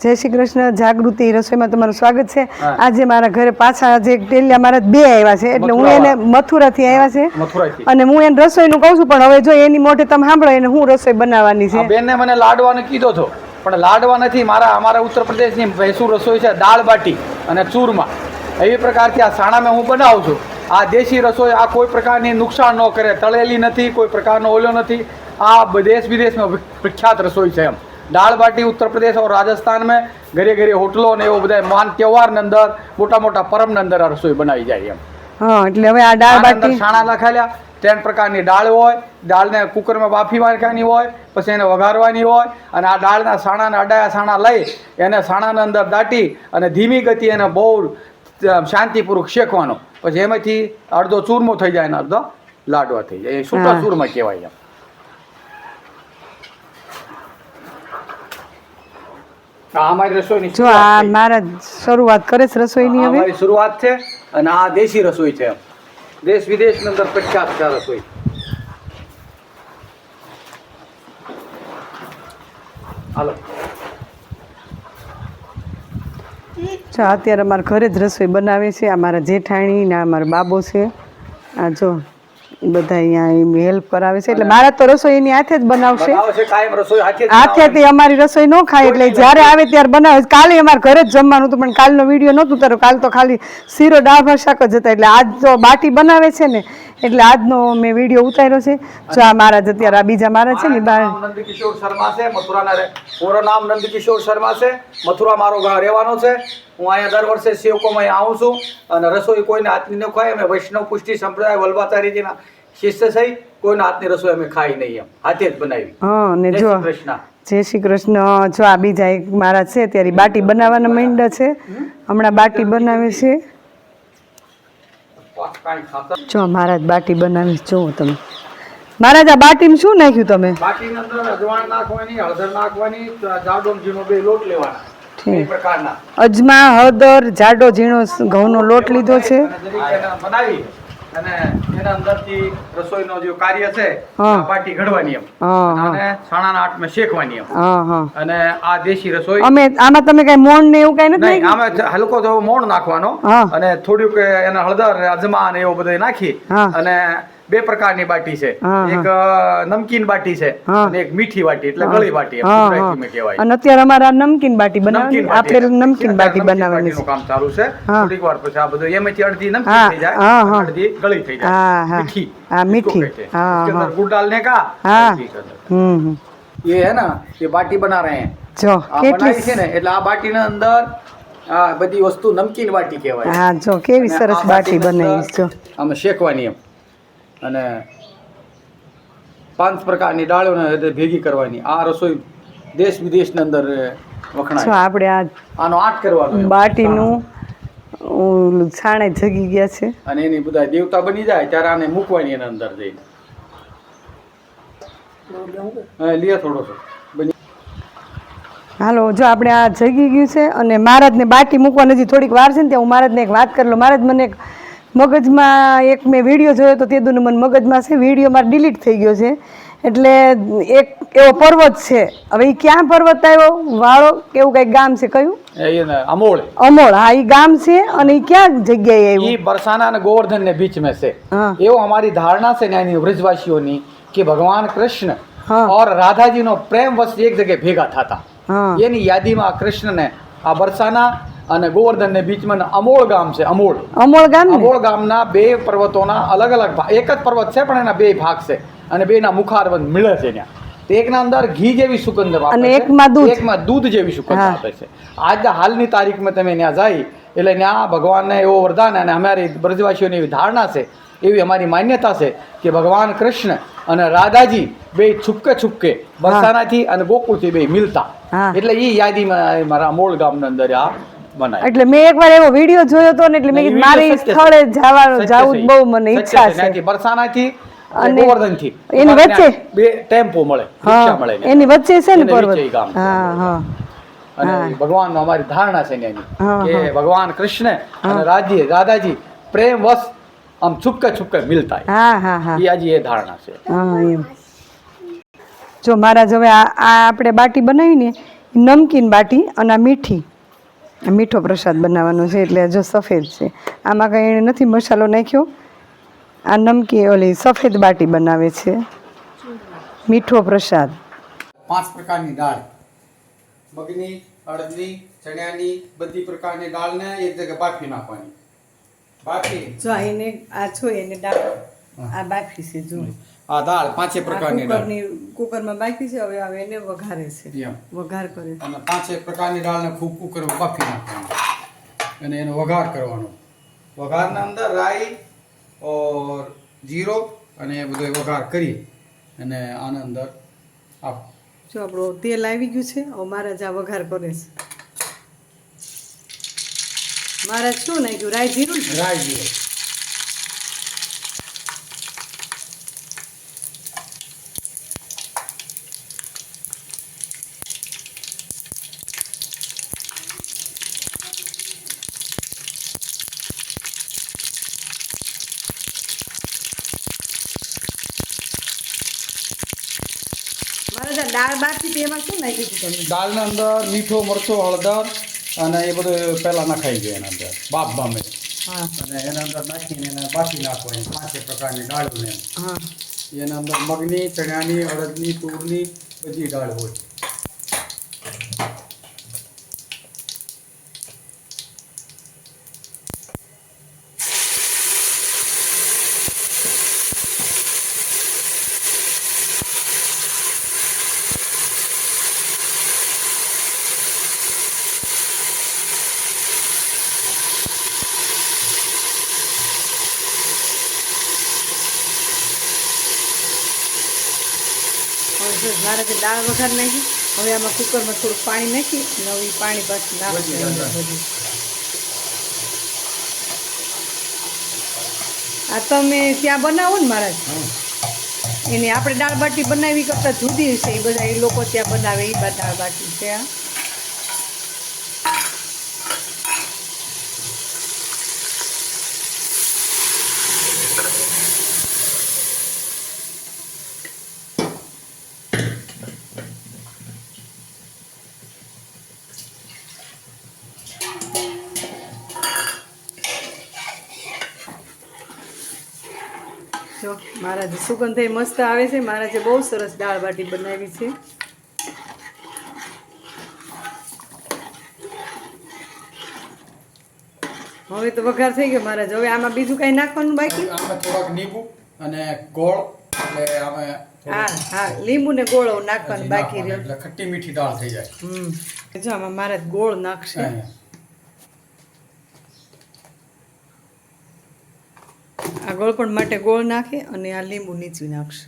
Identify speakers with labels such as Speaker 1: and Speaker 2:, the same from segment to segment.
Speaker 1: જય શ્રી કૃષ્ણ જાગૃતિ રસોઈમાં તમારું સ્વાગત છે. આજે મારા ઘરે પાછા આજે ટેલિયા મારા બે આવ્યા છે એટલે હું એને મથુરાથી આવ્યા છે. અને હું એને રસોઈનું કહું છું પણ હવે જો એની મોઢે તમે સાંભળો એને હું રસોઈ બનાવવાની છે.
Speaker 2: બેનને મને લાડવાનો કીધો હતો પણ લાડવા નથી મારા અમારા ઉત્તર પ્રદેશની ભેંસુ રસોઈ છે દાળ બાટી અને ચૂરમા. એવી પ્રકારથી આ સાણામાં હું બનાવું છું. આ દેશી રસોઈ આ કોઈ પ્રકારની નુકસાન ન કરે તળેલી નથી કોઈ પ્રકારનો ઓલો નથી. આ દેશ વિદેશમાં વિખ્યાત પ્રખ્યાત રસોઈ છે એમ. દાળ બાટી ઉત્તર પ્રદેશ ઓર રાજસ્થાન મેં ઘરે ઘરે હોટલો ને એવું બધા મહાન તહેવારના અંદર મોટા મોટા પરબના અંદર રસોઈ બનાવી જાય એમ.
Speaker 1: હા એટલે હવે આ દાળ બાટી
Speaker 2: છાણા લખાયેલા ત્રણ પ્રકારની દાળ હોય દાળને કુકરમાં બાફી નાખવાની હોય પછી એને વઘારવાની હોય અને આ દાળના સાણાને અડાયા સાણા લઈ એને સાણાના અંદર દાટી અને ધીમી ગતિ એને બહુ શાંતિપૂર્વક શેકવાનો. પછી એમાંથી અડધો ચૂરમો થઈ જાય અને અડધો લાડવા થઈ જાય. એ
Speaker 1: સૂટા
Speaker 2: ચૂરમા કહેવાય એમ. અમારી રસોઈની
Speaker 1: જો આ મારા શરૂઆત કરે છે રસોઈની હવે?
Speaker 2: અમારી શરૂઆત છે અને આ દેશી રસોઈ છે. દેશ વિદેશની અંદર પ્રખ્યાત છે રસોઈ. હાલો.
Speaker 1: જો અત્યારે અમારા ઘરે જ રસોઈ બનાવે છે. આ મારા જેઠાણી ને આ બાબો છે. આ જો બધા અહીંયા હેલ્પ કરાવે છે. એટલે મારા તો રસોઈ એની હાથે જ બનાવશે. હાથેથી અમારી રસોઈ ન ખાય એટલે જ્યારે આવે ત્યારે બનાવે. કાલે અમારે ઘરે જ જમવાનું હતું પણ કાલનો વીડિયો નહોતું તારો કાલ તો ખાલી શીરો દાળ ભાત શાક જ હતા. એટલે આજ તો બાટી બનાવે છે ને એટલે આજનો મેં વીડિયો ઉતાર્યો છે. જો આ મારા જ અત્યારે આ બીજા મારા છે ને
Speaker 2: બાર નંદકિશોર શર્મા છે મથુરાના પૂરો નામ નંદકિશોર શર્મા છે. મથુરા મારો રહેવાનો છે. હું અહીંયા દર વર્ષે સેવકોમાં અહીંયા આવું છું અને રસોઈ કોઈને હાથની ન ખાય અમે વૈષ્ણવ પુષ્ટિ સંપ્રદાય વલ્ભાચાર્યજીના શિષ્ય થઈ કોઈના હાથની રસોઈ અમે ખાઈ નહીં એમ. હાથે જ બનાવી.
Speaker 1: હા ને
Speaker 2: જય
Speaker 1: જો
Speaker 2: શ્રી કૃષ્ણ.
Speaker 1: જય શ્રી કૃષ્ણ. જો આ બીજા એક મારા છે ત્યારે બાટી બનાવવાના માંડ્યા છે. હમણાં બાટી બનાવે છે. જો મહારાજ બાટી બનાવે જો જુઓ તમે. મહારાજ આ બાટીમાં શું નાખ્યું તમે?
Speaker 2: બાટી અંદર અજવાણ નાખવાની હળદર નાખવાની જાડો જીનો બે લોટ લેવાના.
Speaker 1: અજમા હળદર જાડો ઝીણો ઘઉંનો લોટ લીધો છે.
Speaker 2: અને જરીક એને બનાવી અને એના અંદરથી રસોઈનો જે કાર્ય છે પાટી ઘડવાની એમ. અને છાણાના આટમે શેકવાની એમ.
Speaker 1: હા હા.
Speaker 2: અને આ દેશી રસોઈ
Speaker 1: અમે આમાં તમે કઈ મોણ ને એવું કઈ નથી
Speaker 2: આમાં હલકો તો મોણ નાખવાનો અને થોડુંક એને હળદર અજમા ને એવું બધું નાખી અને બે પ્રકારની બાટી છે
Speaker 1: હા, હા.
Speaker 2: એક અ, નમકીન બાટી છે
Speaker 1: હા.
Speaker 2: અને એક મીઠી બાટી એટલે ગળી બાટી એમ
Speaker 1: હા
Speaker 2: ગુજરાતીમાં
Speaker 1: હા
Speaker 2: કહેવાય
Speaker 1: અને અત્યારે અમારે આ નમકીન બાટી બનાવવાની
Speaker 2: નમકીન
Speaker 1: આપણે
Speaker 2: બાટી.
Speaker 1: નમકીન બાટી
Speaker 2: નમકીન
Speaker 1: બનાવવાની છે
Speaker 2: બાટીનું કામ ચાલુ છે
Speaker 1: હા.
Speaker 2: થોડીક વાર પછી આ બધું એમાંથી અડધી
Speaker 1: હા,
Speaker 2: નમકીન થઈ જાય
Speaker 1: હા, હા.
Speaker 2: અને અડધી ગળી થઈ
Speaker 1: હા,
Speaker 2: જાય
Speaker 1: હા.
Speaker 2: મીઠી
Speaker 1: હા, મીઠી.
Speaker 2: इसको कहते हैं।
Speaker 1: હા,
Speaker 2: इसके
Speaker 1: હા.
Speaker 2: अंदर गुड़ डालने का
Speaker 1: हाँ.
Speaker 2: ठीक है।
Speaker 1: હમ હમ.
Speaker 2: ये है ना ये बाटी बना रहे हैं
Speaker 1: જો
Speaker 2: આ બનાવી છે
Speaker 1: કેટલી
Speaker 2: ને એટલે આ બાટીના અંદર આ બધી વસ્તુ નમકીન બાટી કહેવાય
Speaker 1: હા જો કેવી
Speaker 2: અને
Speaker 1: સરસ
Speaker 2: આ
Speaker 1: બાટી
Speaker 2: બાટીની
Speaker 1: બનાવી છે જો
Speaker 2: અંદર આમાં શેકવાની એમ અને પાંચ પ્રકારની રીતે ભેગી કરવાની. આ રસોઈ દેશ વિદેશની અંદર વખણાય
Speaker 1: આપણે આ
Speaker 2: આનો આટ કરવાનો.
Speaker 1: બાટીનું છાણે જગી ગયા છે.
Speaker 2: અને એની બધા દેવતા બની જાય ત્યારે આને મૂકવાની એના અંદર જઈને. લે થોડો
Speaker 1: હાલો જો આપણે આ જગી ગયું છે અને મહારાજને બાટી મૂકવા નથી થોડીક વાર છે ને ત્યાં હું મહારાજને એક વાત કરી લઉં. મહારાજ મને એક મગજમાં એક મેં વીડિયો જોયો તો તે દુનો મગજમાં છે વીડિયો મારો ડિલીટ થઈ ગયો છે. એટલે એક એવો પર્વત છે. હવે એ ક્યાં પર્વત આવ્યો? વાળો કેવું કઈ ગામ છે કયું?
Speaker 2: અમોળ
Speaker 1: અમોળ હા એ ગામ છે અને એ ક્યાં જગ્યાએ આવ્યું?
Speaker 2: એ બરસાના અને ગોવર્ધન ને બીચ મેં
Speaker 1: છે
Speaker 2: એવો અમારી ધારણા છે ને વ્રજવાસીઓની કે ભગવાન કૃષ્ણ
Speaker 1: ઓર
Speaker 2: રાધાજી નો પ્રેમ વસ્તી એક જગ્યાએ ભેગા થતા. એની યાદીમાં કૃષ્ણને આ બરસાના અને ગોવર્ધનને બીચમાં અમોળ ગામ છે અમોળ
Speaker 1: અમોળ ગામ
Speaker 2: અમોળ ગામના બે પર્વતોના અલગ અલગ ભાગ એક જ પર્વત છે પણ એના બે ભાગ છે અને બેના મુખારવંત મળે છે ત્યાં. એકના અંદર ઘી જેવી સુગંધ
Speaker 1: અને એકમાં દૂધ.
Speaker 2: એકમાં દૂધ જેવી સુગંધ આપે છે. આજ હાલની તારીખમાં તમે ત્યાં જાય એટલે ત્યાં ભગવાનને એવો વરદાન અને અમારી બ્રજવાસીઓની એવી ધારણા છે એવી અમારી માન્યતા છે કે ભગવાન કૃષ્ણ અને રાધાજી બે છુપકે છુપકે બરસાનાથી અને ગોકુળથી બે મિલતા. એટલે એ યાદીમાં મારા અમોળ ગામની અંદર આ બનાય.
Speaker 1: એટલે મેં એકવાર એવો વીડિયો જોયો હતો ને એટલે મેં કીધું મારી સ્થળે જવાનું જવું બહુ મને ઈચ્છા છે.
Speaker 2: બરસાનાથી
Speaker 1: અને
Speaker 2: ગોવર્ધનથી
Speaker 1: એની વચ્ચે?
Speaker 2: બે ટેમ્પો મળે રિક્ષા મળે
Speaker 1: એની વચ્ચે છે ને
Speaker 2: એની
Speaker 1: પર્વત? હા હા.
Speaker 2: અને ભગવાનનો અમારી ધારણા છે ત્યાંની કે ભગવાન કૃષ્ણ અને રાજી રાધાજી પ્રેમ વશ આમ છુપકે છુપકે મિલતા
Speaker 1: હા હા હા.
Speaker 2: એ આજે એ ધારણા છે.
Speaker 1: હા એમ. જો મહારાજ હવે આ આપણે બાટી બનાવીને નમકીન બાટી અને મીઠી. મીઠો પ્રસાદ બનાવવાનો છે એટલે જો સફેદ છે. આમાં કંઈ એણે નથી મસાલો નાખ્યો. આ નમકી ઓલી સફેદ બાટી બનાવે છે. મીઠો પ્રસાદ.
Speaker 2: પાંચ પ્રકારની દાળ. મગની અડદની ચણ્યાની બધી પ્રકારની દાળને એક જગ્યાએ બાફી નાખવાની. બાફી.
Speaker 1: જો એને આ છો એને દાળ આ બાફી છે જો.
Speaker 2: આ દાળ પાંચે પ્રકારની દાળ.
Speaker 1: કુકરમાં બાફી છે હવે હવે એને વઘારે છે. વઘાર કરે.
Speaker 2: અને પાંચે પ્રકારની દાળને ખૂબ કુકરમાં બાફી નાખવાની. અને એનો વઘાર કરવાનો. વઘારના અંદર રાઈ ઓર જીરો અને એ બધો વઘાર કરી અને આના અંદર આપ
Speaker 1: જો આપણો તેલ આવી ગયું છે હવે મહારાજ આ વઘાર કરે છે. મહારાજ શું નાખ્યું? રાઈ જીરું?
Speaker 2: રાઈ જીરો
Speaker 1: મહારાજ આ દાળ બાફી હતી એમાં શું નાખ્યું હતું તમે
Speaker 2: દાળના અંદર મીઠો મરચો હળદર અને એ બધું પહેલાં નખાઈ ગયું એના અંદર બાપ બામે.
Speaker 1: હા.
Speaker 2: અને એના અંદર નાખીને એને બાફી નાખવાની પાંચે પ્રકારની દાળોને.
Speaker 1: હા.
Speaker 2: એના અંદર મગની ચણાની અડદની તુરની બધી દાળ હોય.
Speaker 1: જો મહારાજે દાળ વઘાર નાખી. હવે આમાં કુકરમાં થોડું પાણી નાખી નવી પાણી પાછું નાખી આ તમે ત્યાં બનાવો ને મહારાજ? એની આપણે દાળ બાટી બનાવી કરતાં જુદી છે. એ બધા એ લોકો ત્યાં બનાવે એ બધા દાળ બાટી છે આ જો મહારાજે સુગંધ એ મસ્ત આવે છે મહારાજે બહુ સરસ દાળ બાટી બનાવી છે. હવે તો વઘાર થઈ ગયો મહારાજ હવે આમાં બીજું કઈ નાખવાનું બાકી?
Speaker 2: આમાં થોડાક લીંબુ અને ગોળ એટલે આમાં
Speaker 1: હા હા લીંબુ ને ગોળ નાખવાનું બાકી રહ્યો.
Speaker 2: એટલે ખટ્ટી મીઠી દાળ થઈ જાય.
Speaker 1: હમ. જો આમાં મહારાજ ગોળ નાખશે. ગોળપણ માટે ગોળ નાખે અને આ લીંબુ નીચી નાખશે.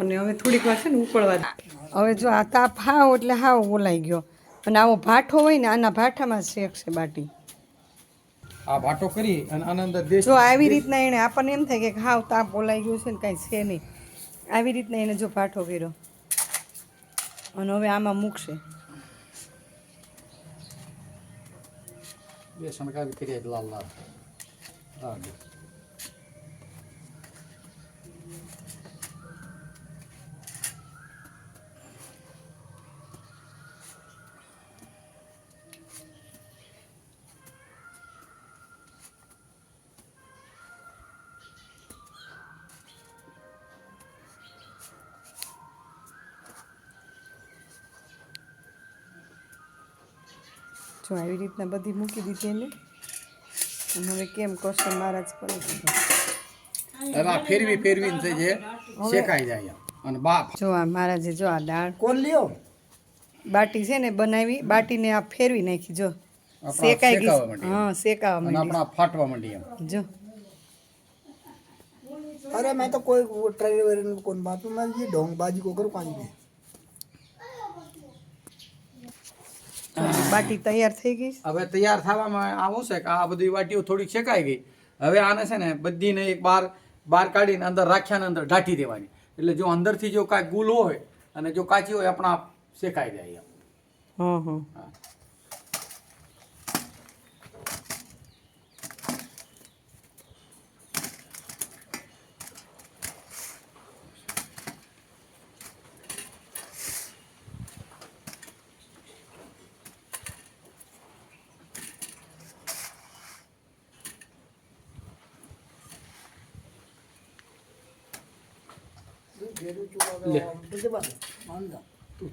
Speaker 1: અને હવે થોડીક વાર છે ને ઉકળવા હવે જો આ તાપ હાવ એટલે હાવ બોલાઈ ગયો. અને આવો ભાઠો હોય ને આના ભાઠામાં શેકશે બાટી.
Speaker 2: આ ભાટો કરી અને આનંદ દેશ
Speaker 1: જો આવી રીતના એણે આપણને એમ થાય કે હાવ તાપ બોલાઈ ગયો છે ને કાંઈ છે નહીં. આવી રીતના એને જો ભાઠો કર્યો. અને હવે આમાં મૂકશે
Speaker 2: બે શણગાવી કરી લાલ લાલ
Speaker 1: જો આવી રીતના બધી મૂકી દીધી એને. હવે કેમ કરશો મારા જ કરે
Speaker 2: હવે ફેરવી થઈ જે શેકાઈ જાય અને બાપ.
Speaker 1: જો આ મારા જો આ દાળ
Speaker 2: કોલ લ્યો?
Speaker 1: બાટી છે ને બનાવી બાટીને આ ફેરવી નાખી જો. શેકાઈ ગઈ. હા શેકાવા માંડી.
Speaker 2: આપણા ફાટવા માંડી એમ.
Speaker 1: જો.
Speaker 3: અરે મેં તો કોઈ ટ્રાય કોણ બાતું માં જે ઢોંગ બાજી કોકર પાણી
Speaker 1: બાટી તૈયાર થઈ ગઈ
Speaker 2: હવે તૈયાર થવામાં આવું છે કે આ બધી વાટીઓ થોડીક શેકાઈ ગઈ. હવે આને છે ને બધીને એક બાર બહાર કાઢીને અંદર રાખ્યાને અંદર ઢાંટી દેવાની. એટલે જો અંદરથી જો કાંઈ ગુલ હોય અને જો કાચી હોય આપણા શેકાઈ જાય
Speaker 1: હા હા.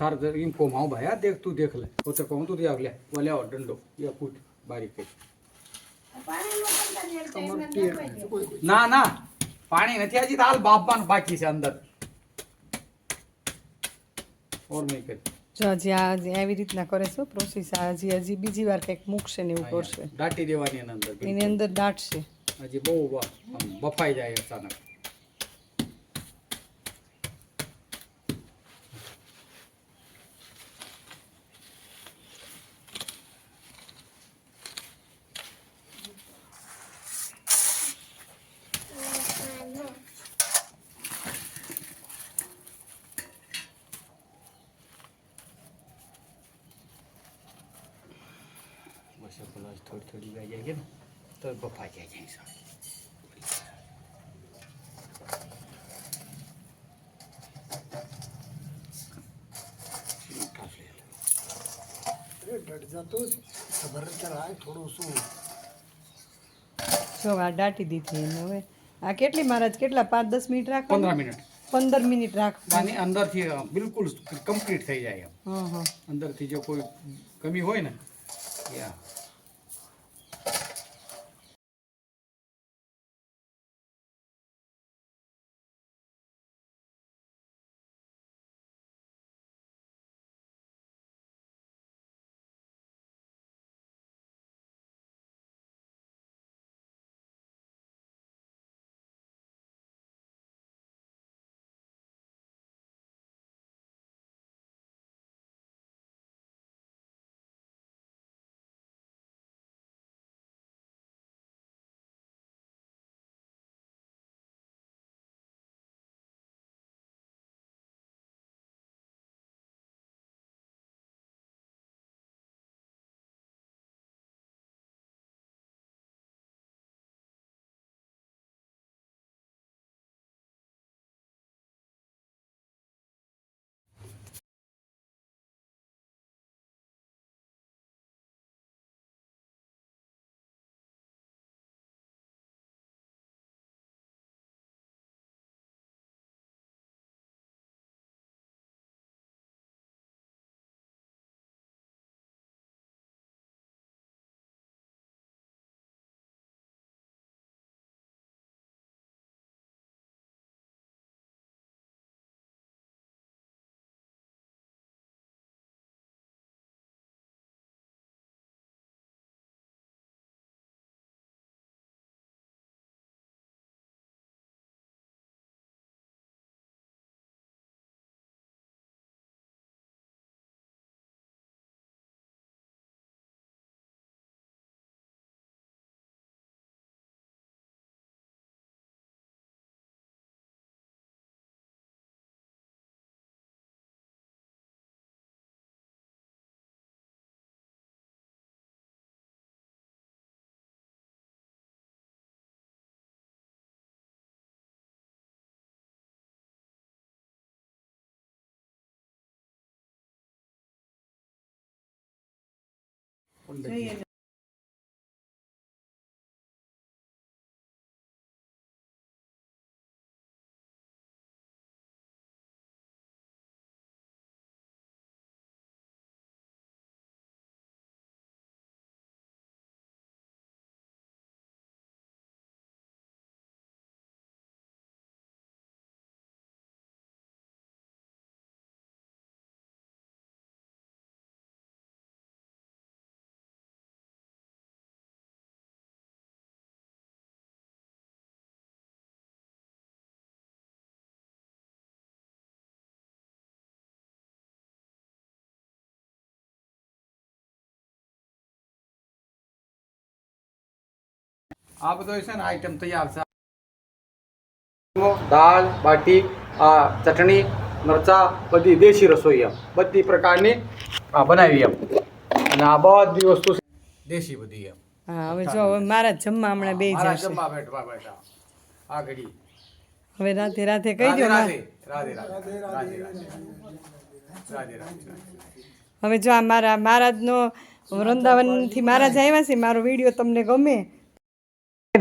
Speaker 2: થાર એમ કોમ આવું ભાઈ આ દેખ તું દેખ લે. પોતે કહું તું ત્યાં લે. ઓલે આવો દંડો એ ફૂટ બારીક કઈ ના ના. પાણી નથી હજી તો હાલ બાપવાનું બાકી છે અંદર. ઓર નહીં કરી
Speaker 1: જો હજી આ આવી રીતના કરે છે પ્રોસેસ આ હજી હજી બીજી વાર કંઈક મૂકશે ને એવું કરશે.
Speaker 2: દાટી દેવાની એના અંદર
Speaker 1: એની અંદર દાટશે.
Speaker 2: હજી બહુ બફાઈ જાય અચાનક બસ એ પેલો થોડી થોડી ગાઈ જાય છે ને તો બફાઈ જાય છે સાહેબ
Speaker 3: प्लस थोड़ी थोड़ी ખબર जाएगी ना तो बफा
Speaker 1: जाएगी આ દાટી દીધી એને હવે. આ કેટલી મહારાજ કેટલા? પાંચ દસ મિનિટ
Speaker 2: પંદર મિનિટ.
Speaker 1: પંદર મિનિટ રાખવા
Speaker 2: આની અંદરથી બિલકુલ કમ્પ્લીટ થઈ જાય એમ. અંદરથી જો કોઈ કમી હોય ને એ આ. આ બધો છે ને આઈટમ તૈયાર છે. દાળ બાટી આ ચટણી મરચા બધી દેશી રસોઈ એમ. બધી પ્રકારની આ બનાવી એમ. અને આ બધી વસ્તુ દેશી બધી એમ.
Speaker 1: હા હવે જો હવે મારા જમવા હમણાં બે જશે
Speaker 2: જમવા બેઠવા બેઠા. આ ઘડી.
Speaker 1: હવે રાતે રાતે કહી
Speaker 2: રાધે
Speaker 1: દો
Speaker 2: રાધે રાધે રાધે રાધે રાધે રાધે રાધે
Speaker 1: હવે જો આ મારા મહારાજનો વૃંદાવનથી મહારાજ આવ્યા છે મારો વીડિયો તમને ગમે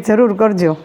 Speaker 1: જરૂર કરજો.